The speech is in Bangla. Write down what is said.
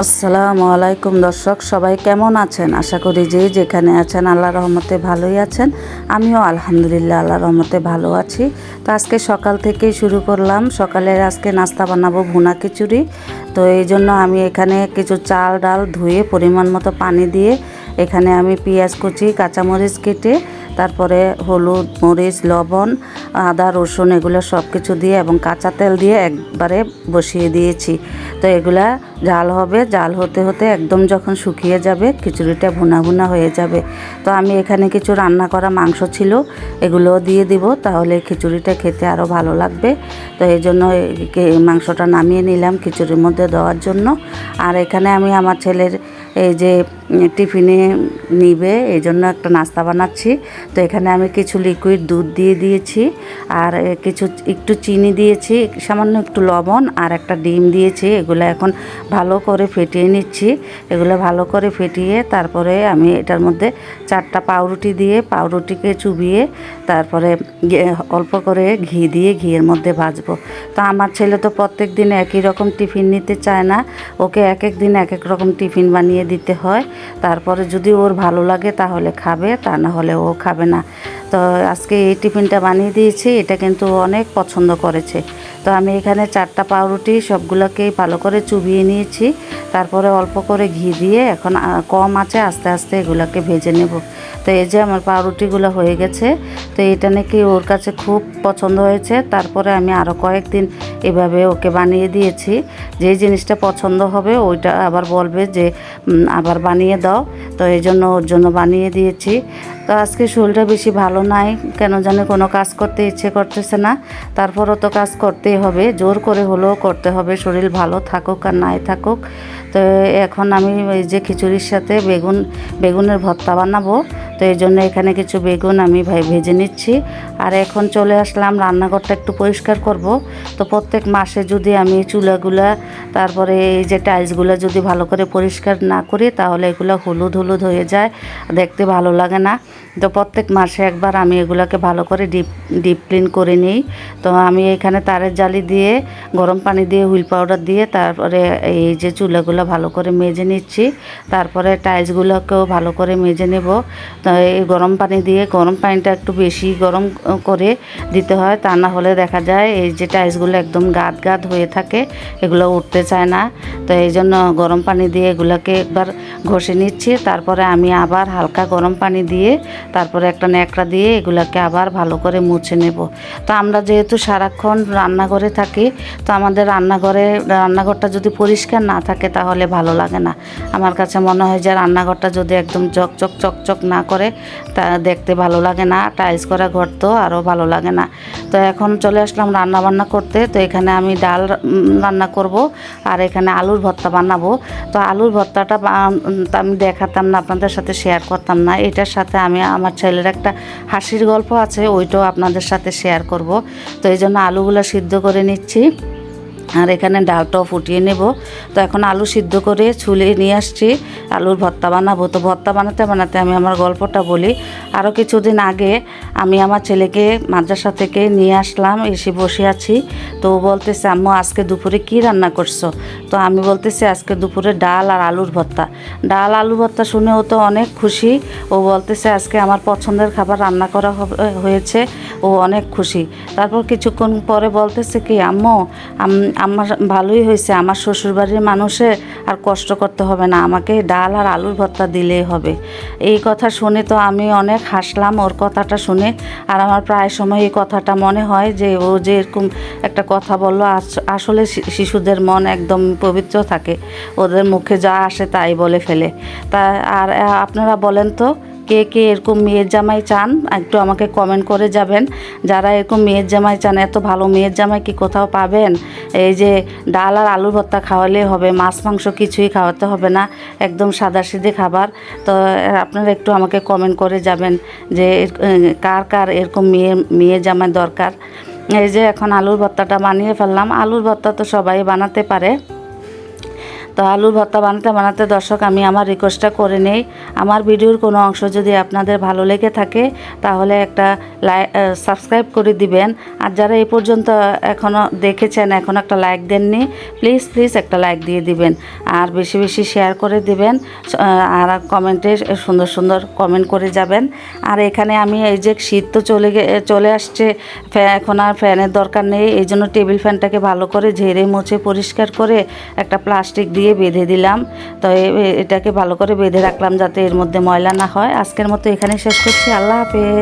আসসালামু আলাইকুম দর্শক, সবাই কেমন আছেন? আশা করি যে যেখানে আছেন আল্লাহ রহমতে ভালোই আছেন। আমিও আলহামদুলিল্লাহ আল্লাহ রহমতে ভালো আছি। তো আজকে সকাল থেকেই শুরু করলাম। সকালে আজকে নাস্তা বানাবো ভুনা খিচুড়ি। তো এই জন্য আমি এখানে কিছু চাল, ডাল ধুয়ে পরিমাণ মতো পানি দিয়ে এখানে আমি পেঁয়াজ কুচি, কাঁচামরিচ কেটে, তারপরে হলুদ মরিচ, লবণ, আদা, রসুন এগুলো সব কিছু দিয়ে এবং কাঁচা তেল দিয়ে একবারে বসিয়ে দিয়েছি। তো এগুলা জাল হবে জাল হতে হতে একদম যখন শুকিয়ে যাবে খিচুড়িটা ভুনা ভুনা হয়ে যাবে। তো আমি এখানে কিছু রান্না করা মাংস ছিল, এগুলোও দিয়ে দিব, তাহলে খিচুড়িটা খেতে আরও ভালো লাগবে। তো এই জন্য মাংসটা নামিয়ে নিলাম খিচুড়ির মধ্যে দেওয়ার জন্য। আর এখানে আমি আমার ছেলের এই যে টিফিনে নিবে এই জন্য একটা নাস্তা বানাচ্ছি। তো এখানে আমি কিছু লিকুইড দুধ দিয়ে দিয়েছি, আর কিছু একটু চিনি দিয়েছি, সামান্য একটু লবণ, আর একটা ডিম দিয়েছি। এগুলো এখন ভালো করে ফেটিয়ে নিচ্ছি। এগুলো ভালো করে ফেটিয়ে তারপরে আমি এটার মধ্যে চারটা পাউরুটি দিয়ে, পাউরুটিকে চুবিয়ে, তারপরে অল্প করে ঘি দিয়ে ঘিয়ের মধ্যে ভাজবো। তো আমার ছেলে তো প্রত্যেক দিন একই রকম টিফিন নিতে চায় না। ওকে এক এক দিন এক এক রকম টিফিন বানিয়ে দিতে হয়। তারপরে যদি ওর ভালো লাগে তাহলে খাবে, তা না হলে ও খাবে না। তো আজকে এই টিফিনটা বানিয়ে দিয়েছি, এটা কিন্তু অনেক পছন্দ করেছে। তো আমি এখানে চারটা পাউরুটি সবগুলোকে ভালো করে চুবিয়ে নিয়েছি। তারপরে অল্প করে ঘি দিয়ে এখন কম আছে, আস্তে আস্তে এগুলোকে ভেজে নেব। তো এই যে আমার পাউরুটিগুলো হয়ে গেছে, তো এটা নাকি ওর কাছে খুব পছন্দ হয়েছে। তারপরে আমি আরও কয়েকদিন এভাবে ওকে বানিয়ে দিয়েছি। যে জিনিসটা পছন্দ হবে ওইটা আবার বলবে যে আবার বানিয়ে দাও। তো এই জন্য ওর জন্য বানিয়ে দিয়েছি। তো আজকে শরীরটা বেশি ভালো নাই, কেন জানি কোনো কাজ করতে ইচ্ছে করতেছে না। তারপরও তো কাজ করতেই হবে, জোর করে হলেও করতে হবে, শরীর ভালো থাকুক আর নাই থাকুক। তো এখন আমি এই যে খিচুড়ির সাথে বেগুন, বেগুনের ভর্তা বানাবো, তো এই জন্য এখানে কিছু বেগুন আমি ভাই ভেজে নিচ্ছি। আর এখন চলে আসলাম, রান্নাঘরটা একটু পরিষ্কার করব। তো প্রত্যেক মাসে যদি আমি চুলাগুলা, তারপরে এই যে টাইলসগুলো যদি ভালো করে পরিষ্কার না করি, তাহলে এগুলো হলুদ হলুদ হয়ে যায়, দেখতে ভালো লাগে না। তো প্রত্যেক মাসে একবার আমি এগুলোকে ভালো করে ডিপ ডিপ ক্লিন করে নিই। তো আমি এখানে তারের জালি দিয়ে, গরম পানি দিয়ে হুইল পাউডার দিয়ে তারপরে এই যে চুলাগুলো ভালো করে মেজে নিচ্ছি। তারপরে টাইলসগুলোকেও ভালো করে মেজে নেব। তো এই গরম পানি দিয়ে, গরম পানিটা একটু বেশি গরম করে দিতে হয়, তা না হলে দেখা যায় এই যে টাইলসগুলো একদম গাদ গাদ হয়ে থাকে, এগুলো উঠতে চায় না। তো এই জন্য গরম পানি দিয়ে এগুলোকে একবার ঘষে নিচ্ছি। তারপরে আমি আবার হালকা গরম পানি দিয়ে তারপরে একটা ন্যাকড়া দিয়ে এগুলোকে আবার ভালো করে মুছে নেব। তো আমরা যেহেতু সারাক্ষণ রান্নাঘরে থাকি, তো আমাদের রান্নাঘরে, রান্নাঘরটা যদি পরিষ্কার না থাকে তাহলে ভালো লাগে না। আমার কাছে মনে হয় যে রান্নাঘরটা যদি একদম চকচক চকচক না করে, তা দেখতে ভালো লাগে না, টাইলস করা ঘর তো আরও ভালো লাগে না। তো এখন চলে আসলাম রান্না বান্না করতে, তো এখানে আমি ডাল রান্না করব আর এখানে আলুর ভর্তা বানাবো। তো আলুর ভর্তাটা আমি দেখাতাম না, আপনাদের সাথে শেয়ার করতাম না। এটার সাথে আমি আমার ছেলের একটা হাসির গল্প আছে, ওইটাও আপনাদের সাথে শেয়ার করব। তো এই জন্য আলুগুলো সিদ্ধ করে নিচ্ছি। আর এখানে ডালটাও ফুটিয়ে নেব। তো এখন আলু সিদ্ধ করে ছুলে নিয়ে আসছি। আলুর ভর্তা বানাবো। তো ভর্তা বানাতে বানাতে আমি আমার গল্পটা বলি। আরও কিছুদিন আগে আমি আমার ছেলেকে মাদ্রাসা থেকে নিয়ে আসলাম, এসে বসে আছি। তো ও বলতেছে, আম্মু, আজকে দুপুরে কি রান্না করছ? তো আমি বলতেছি, আজকে দুপুরে ডাল আর আলুর ভর্তা। ডাল আলু ভর্তা শুনে ও তো অনেক খুশি। ও বলতেছে, আজকে আমার পছন্দের খাবার রান্না করা হয়েছে। ও অনেক খুশি। তারপর কিছুক্ষণ পরে বলতেছে কি, আম্মু আমার ভালোই হয়েছে। আমার শ্বশুরবাড়ির মানুষের আর কষ্ট করতে হবে না। আমাকে ডাল আর আলুর ভর্তা দিলেই হবে। এই কথা শুনে তো আমি অনেক হাসলাম ওর কথাটা শুনে। আর আমার প্রায় সময় এই কথাটা মনে হয় যে, ও যে এরকম একটা কথা বলল, আস- আসলে শিশুদের মন একদম পবিত্র থাকে। ওদের মুখে যা আসে তাই বলে ফেলে। তা, আর আপনারা বলেন তো কে কে এরকম মেয়ের জামাই চান, একটু আমাকে কমেন্ট করে যাবেন। যারা এরকম মেয়ের জামাই চান, এত ভালো মেয়ের জামাই কি কোথাও পাবেন? এই যে ডাল আর আলুর ভর্তা খাওয়ালে হবে, মাছ, মাংস কিছুই খাওয়াতে হবে না, একদম সাদা সিধে খাবার। তো আপনারা একটু আমাকে কমেন্ট করে যাবেন যে কার কার এরকম মেয়ে মেয়ের জামাই দরকার। এই যে এখন আলুর ভর্তাটা বানিয়ে ফেললাম। আলুর ভর্তা তো সবাই বানাতে পারে। তো আলুর ভর্তা বানাতে বানাতে দর্শক, আমি আমার রিকোয়েস্টটা করে নেই। আমার ভিডিওর কোনো অংশ যদি আপনাদের ভালো লেগে থাকে, তাহলে একটা লাইক সাবস্ক্রাইব করে দিবেন। আর যারা এই পর্যন্ত এখনও দেখেছেন, এখন একটা লাইক দেননি প্লিজ প্লিজ একটা লাইক দিয়ে দিবেন। আর বেশি বেশি শেয়ার করে দিবেন আর কমেন্টে সুন্দর সুন্দর কমেন্ট করে যাবেন। আর এখানে আমি এই যে শীত তো চলে চলে আসছে এখন আর ফ্যানের দরকার নেই। এই জন্য টেবিল ফ্যানটাকে ভালো করে ঝেড়ে মুছে পরিষ্কার করে একটা প্লাস্টিক দিয়ে বেঁধে দিলাম। তো এটাকে ভালো করে বেঁধে রাখলাম যাতে এর মধ্যে ময়লা না হয়। আজকের মতো এখানে শেষ করছি। আল্লাহ হাফেজ।